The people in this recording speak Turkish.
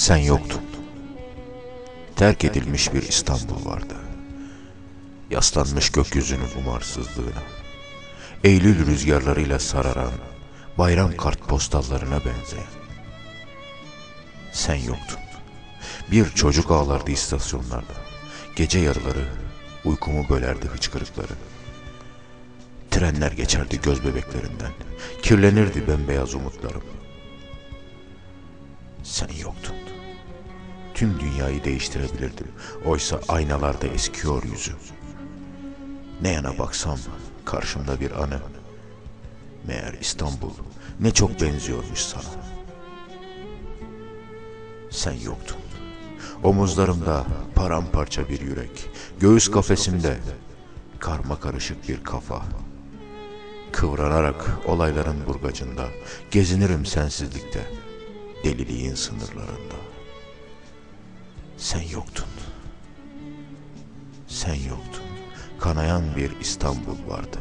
Sen yoktun. Terk edilmiş bir İstanbul vardı. Yaslanmış gökyüzünün umarsızlığına. Eylül rüzgarlarıyla sararan, bayram kartpostallarına benzeyen. Sen yoktun. Bir çocuk ağlardı istasyonlarda. Gece yarıları uykumu bölerdi hıçkırıkları. Trenler geçerdi göz bebeklerinden. Kirlenirdi bembeyaz umutlarım. Tüm dünyayı değiştirebilirdim. Oysa aynalarda eskiyor yüzüm. Ne yana baksam karşımda bir anı. Meğer İstanbul ne çok benziyormuş sana. Sen yoktun. Omuzlarımda paramparça bir yürek. Göğüs kafesimde karma karışık bir kafa. Kıvranarak olayların burgacında gezinirim sensizlikte, deliliğin sınırlarında. Sen yoktun. Sen yoktun. Kanayan bir İstanbul vardı.